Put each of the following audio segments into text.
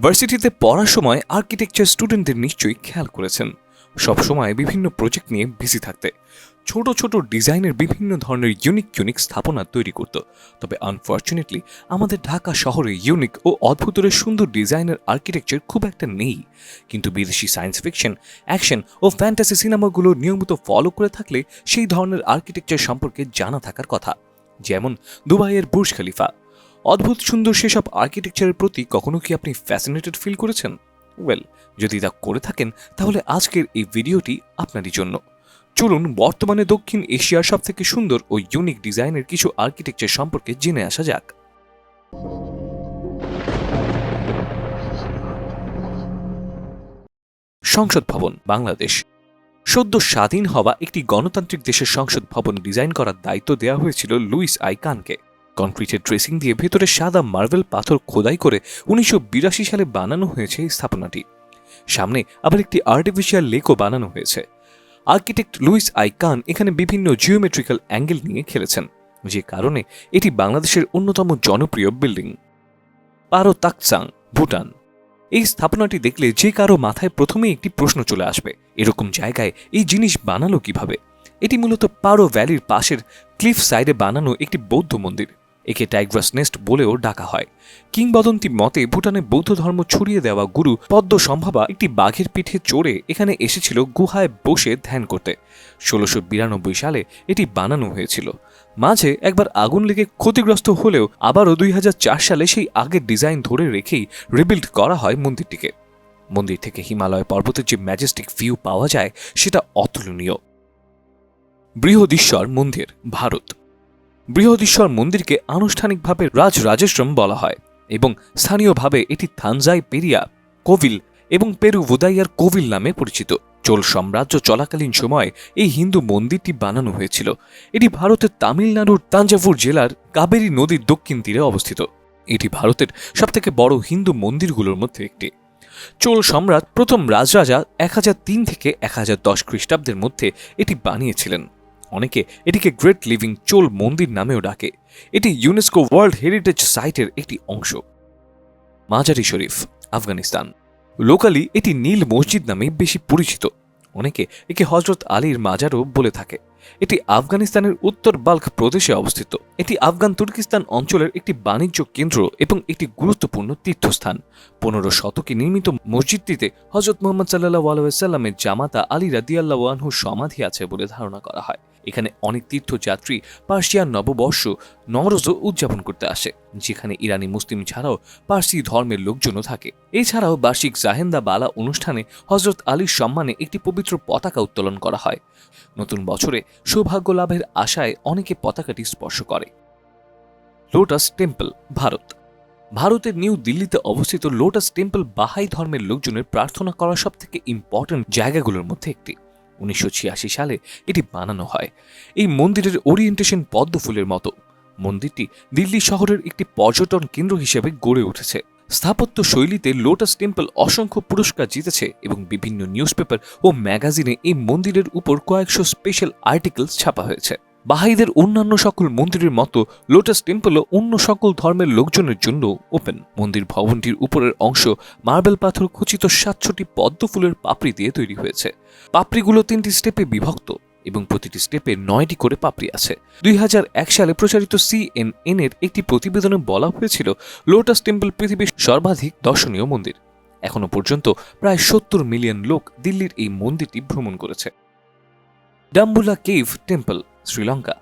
ভার্সিটিতে পড়ার সময় আর্কিটেকচার স্টুডেন্টদের নিশ্চয়ই খেয়াল করেছেন। সবসময় বিভিন্ন প্রজেক্ট নিয়ে বিজি থাকতে। ছোট ছোট ডিজাইনের বিভিন্ন ধরনের ইউনিক ইউনিক স্থাপনা তৈরি করত। তবে আনফর্চুনেটলি আমাদের ঢাকা শহরে ইউনিক ও অদ্ভুতরের সুন্দর ডিজাইনের আর্কিটেকচার খুব একটা নেই। কিন্তু বিদেশি সায়েন্স ফিকশন অ্যাকশন ও ফ্যান্টাসি সিনেমাগুলো নিয়মিত ফলো করে থাকলে সেই ধরনের আর্কিটেকচার সম্পর্কে জানা থাকার কথা। যেমন দুবাইয়ের বুর্জ খলিফা অদ্ভুত সুন্দর সেসব আর্কিটেকচারের প্রতি কখনো কি আপনি ফ্যাসিনেটেড ফিল করেছেন? ওয়েল যদি তা করে থাকেন, তাহলে আজকের এই ভিডিওটি আপনারই জন্য। চলুন, বর্তমানে দক্ষিণ এশিয়ার সব থেকে সুন্দর ও ইউনিক ডিজাইনের কিছু আর্কিটেকচার সম্পর্কে জেনে আসা যাক। সংসদ ভবন, বাংলাদেশ। সদ্য স্বাধীন হওয়া একটি গণতান্ত্রিক দেশের সংসদ ভবন ডিজাইন করার দায়িত্ব দেওয়া হয়েছিল লুইস আই কানকে। কনক্রিটের ড্রেসিং দিয়ে ভেতরে সাদা মার্বেল পাথর খোদাই করে উনিশশো বিরাশি সালে বানানো হয়েছে এই স্থাপনাটি। সামনে আবার একটি আর্টিফিশিয়াল লেকও বানানো হয়েছে। আর্কিটেক্ট লুইস আই কান এখানে বিভিন্ন জিওমেট্রিক্যাল অ্যাঙ্গেল নিয়ে খেলেছেন, যে কারণে এটি বাংলাদেশের অন্যতম জনপ্রিয় বিল্ডিং পারো তাকসাং, ভুটান। এই স্থাপনাটি দেখলে যে কারও মাথায় প্রথমেই একটি প্রশ্ন চলে আসবে, এরকম জায়গায় এই জিনিস বানালো কীভাবে? এটি মূলত পারো ভ্যালির পাশের ক্লিফ সাইডে বানানো একটি বৌদ্ধ মন্দির। একে টাইগ্রাস নেস্ট বলেও ডাকা হয়। কিংবদন্তি মতে, ভুটানে বৌদ্ধ ধর্ম ছড়িয়ে দেওয়া গুরু পদ্ম সম্ভাবা একটি বাঘের পিঠে চড়ে এখানে এসেছিল গুহায় বসে ধ্যান করতে। ষোলোশো বিরানব্বই সালে এটি বানানো হয়েছিল। মাঝে একবার আগুন লেগে ক্ষতিগ্রস্ত হলেও আবারও দুই হাজার চার সালে সেই আগের ডিজাইন ধরে রেখেই রিবিল্ড করা হয় মন্দিরটিকে। মন্দির থেকে হিমালয় পর্বতের যে ম্যাজেস্টিক ভিউ পাওয়া যায়, সেটা অতুলনীয়। বৃহদীশ্বর মন্দির, ভারত। বৃহদীশ্বর মন্দিরকে আনুষ্ঠানিকভাবে রাজ রাজেশ্রম বলা হয় এবং স্থানীয়ভাবে এটি থানজাই পেরিয়া, কোভিল এবং পেরু ভুদাইয়ার কোভিল নামে পরিচিত। চোল সাম্রাজ্য চলাকালীন সময় এই হিন্দু মন্দিরটি বানানো হয়েছিল। এটি ভারতের তামিলনাড়ুর তাঞ্জাভুর জেলার কাবেরী নদীর দক্ষিণ তীরে অবস্থিত। এটি ভারতের সবথেকে বড় হিন্দু মন্দিরগুলোর মধ্যে একটি। চোল সম্রাট প্রথম রাজরাজা এক হাজার তিন থেকে এক হাজার দশ খ্রিস্টাব্দের মধ্যে এটি বানিয়েছিলেন। অনেকে এটিকে গ্রেট লিভিং চোল মন্দির নামেও ডাকে। এটি ইউনেস্কো ওয়ার্ল্ড হেরিটেজ সাইটের একটি অংশ। মাজারি শরীফ, আফগানিস্তান। লোকালি এটি নীল মসজিদ নামে বেশি পরিচিত। অনেকে একে হজরত আলীর মাজারও বলে থাকে। এটি আফগানিস্তানের উত্তর বাল্ক প্রদেশে অবস্থিত। এটি আফগান তুর্কিস্তান অঞ্চলের একটি বাণিজ্য কেন্দ্র এবং একটি গুরুত্বপূর্ণ তীর্থস্থান। পনেরো শতকে নির্মিত মসজিদটিতে হজরত মোহাম্মদ সাল্লাহ আলাইসাল্লামের জামাতা আলী রাদিয়াল্লাহ আনহুর সমাধি আছে বলে ধারণা করা হয়। এখানে অনেক তীর্থযাত্রী পার্সিয়ান নববর্ষ নরজও উদযাপন করতে আসে, যেখানে ইরানি মুসলিম ছাড়াও পার্সি ধর্মের লোকজনও থাকে। এছাড়াও বার্ষিক জাহেন্দা বালা অনুষ্ঠানে হজরত আলীর সম্মানে একটি পবিত্র পতাকা উত্তোলন করা হয়। নতুন বছরে সৌভাগ্য লাভের আশায় অনেকে পতাকাটি স্পর্শ করে। Lotus temple Bharat. ভারতের নিউ দিল্লিতে অবস্থিত লোটাস টেম্পল বাহাই ধর্মের লোকজনের প্রার্থনা করার সব থেকে ইম্পর্ট্যান্ট জায়গাগুলোর মধ্যে একটি। উনিশশো ছিয়াশি সালে এটি বানানো হয়। এই মন্দিরের ওরিয়েন্টেশন পদ্ম ফুলের মতো। মন্দিরটি দিল্লি শহরের একটি পর্যটন কেন্দ্র হিসেবে গড়ে উঠেছে। স্থাপত্য শৈলীতে লোটাস টেম্পল অসংখ্য পুরস্কার জিতেছে এবং বিভিন্ন নিউজপেপার ও ম্যাগাজিনে এই মন্দিরের উপর কয়েকশো স্পেশাল আর্টিকেলস ছাপা হয়েছে। বাহাইদের অন্যান্য সকল মন্দিরের মতো লোটাস টেম্পলও অন্য সকল ধর্মের লোকজনের জন্য ওপেন মন্দির ভবনটির উপরের অংশ মার্বেল পাথর খচিত সাতশোটি পদ্ম ফুলের পাপড়ি দিয়ে তৈরি হয়েছে। পাপড়িগুলো তিনটি স্টেপে বিভক্ত এবং প্রতিটি স্টেপে নয়টি করে পাপড়ি আছে। দুই হাজার এক সালে প্রচারিত সিএনএন এর একটি প্রতিবেদনে বলা হয়েছিল, লোটাস টেম্পল পৃথিবীর সর্বাধিক দর্শনীয় মন্দির। এখনও পর্যন্ত প্রায় সত্তর মিলিয়ন লোক দিল্লির এই মন্দিরটি ভ্রমণ করেছে। Dambulla cave temple Sri Lanka.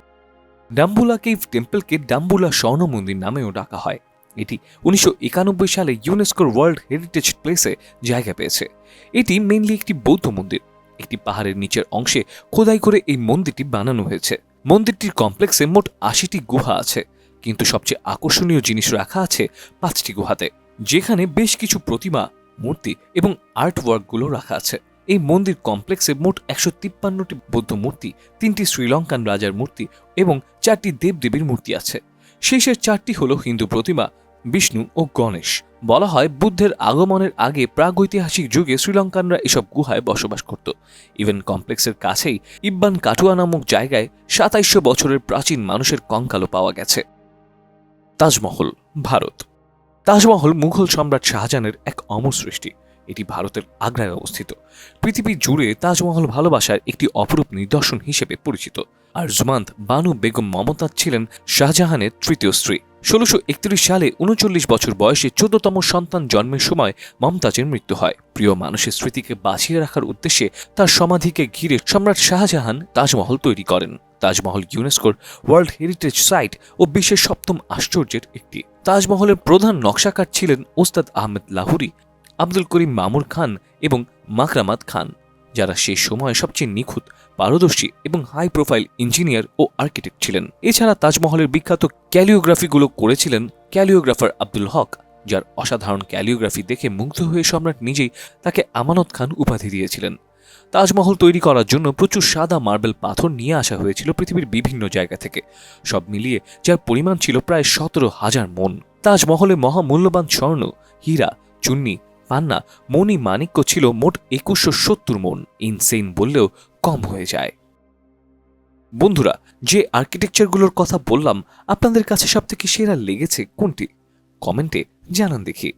Dambulla cave টেম্পলকে Dambulla স্বর্ণ মন্দির নামেও ডাকা হয়। এটি উনিশশো একানব্বই সালে ইউনেস্কোর ওয়ার্ল্ড হেরিটেজ প্লেসে জায়গা পেয়েছে। এটি মেনলি একটি বৌদ্ধ মন্দির। একটি পাহাড়ের নিচের অংশে খোদাই করে এই মন্দিরটি বানানো হয়েছে। মন্দিরটির কমপ্লেক্সে মোট আশিটি গুহা আছে, কিন্তু সবচেয়ে আকর্ষণীয় জিনিস রাখা আছে পাঁচটি গুহাতে, যেখানে বেশ কিছু প্রতিমা, মূর্তি এবং আর্ট ওয়ার্কগুলো রাখা আছে। এই মন্দির কমপ্লেক্সে মোট একশো তিপ্পান্নটি বৌদ্ধ মূর্তি, তিনটি শ্রীলঙ্কান রাজার মূর্তি এবং চারটি দেবদেবীর মূর্তি আছে। শেষের চারটি হল হিন্দু প্রতিমা, বিষ্ণু ও গণেশ। বলা হয় বুদ্ধের আগমনের আগে প্রাগৈতিহাসিক যুগে শ্রীলঙ্কানরা এসব গুহায় বসবাস করত। ইভেন কমপ্লেক্সের কাছেই ইব্বান কাটুয়া নামক জায়গায় সাতাইশশো বছরের প্রাচীন মানুষের কঙ্কালও পাওয়া গেছে। তাজমহল, ভারত। তাজমহল মুঘল সম্রাট শাহজাহানের এক অমর সৃষ্টি। এটি ভারতের আগ্রায় অবস্থিত। পৃথিবী জুড়ে তাজমহল ভালোবাসার একটি অপরূপ নিদর্শন হিসেবে পরিচিত। আর জুমান্ত বানু বেগম মমতাজ ছিলেন শাহজাহানের তৃতীয় স্ত্রী। ষোলোশো একত্রিশ সালে উনচল্লিশ বছর বয়সে চোদ্দতম সন্তান জন্মের সময় মমতাজের মৃত্যু হয়। প্রিয় মানুষের স্মৃতিকে বাঁচিয়ে রাখার উদ্দেশ্যে তার সমাধিকে ঘিরে সম্রাট শাহজাহান তাজমহল তৈরি করেন। তাজমহল ইউনেস্কোর ওয়ার্ল্ড হেরিটেজ সাইট ও বিশ্বের সপ্তম আশ্চর্যের একটি। তাজমহলের প্রধান নকশাকার ছিলেন ওস্তাদ আহমেদ লাহুরি। আব্দুল করিম মামুর খান এবং মাকরামাত খান, যারা সেই সময় সবচেয়ে নিখুঁত, পারদর্শী এবং হাই প্রোফাইল ইঞ্জিনিয়ার ও আর্কিটেক্ট ছিলেন। এছাড়া তাজমহলের বিখ্যাত ক্যালিওগ্রাফিগুলো করেছিলেন ক্যালিওগ্রাফার আব্দুল হক, যার অসাধারণ ক্যালিওগ্রাফি দেখে মুগ্ধ হয়ে সম্রাট নিজেই তাকে আমানত খান উপাধি দিয়েছিলেন। তাজমহল তৈরি করার জন্য প্রচুর সাদা মার্বেল পাথর নিয়ে আসা হয়েছিল পৃথিবীর বিভিন্ন জায়গা থেকে, সব মিলিয়ে যার পরিমাণ ছিল প্রায় সতেরো হাজার মন। তাজমহলে মহামূল্যবান স্বর্ণ, হীরা, চুন্নি পান্না মণি মাণিক্য ছিল মোট একুশশো সত্তর মন ইনসেইন বললেও কম হয়ে যায়। বন্ধুরা, যে আর্কিটেকচারগুলোর কথা বললাম, আপনাদের কাছে সবথেকে সেরা লেগেছে কোনটি? কমেন্টে জানান দেখি।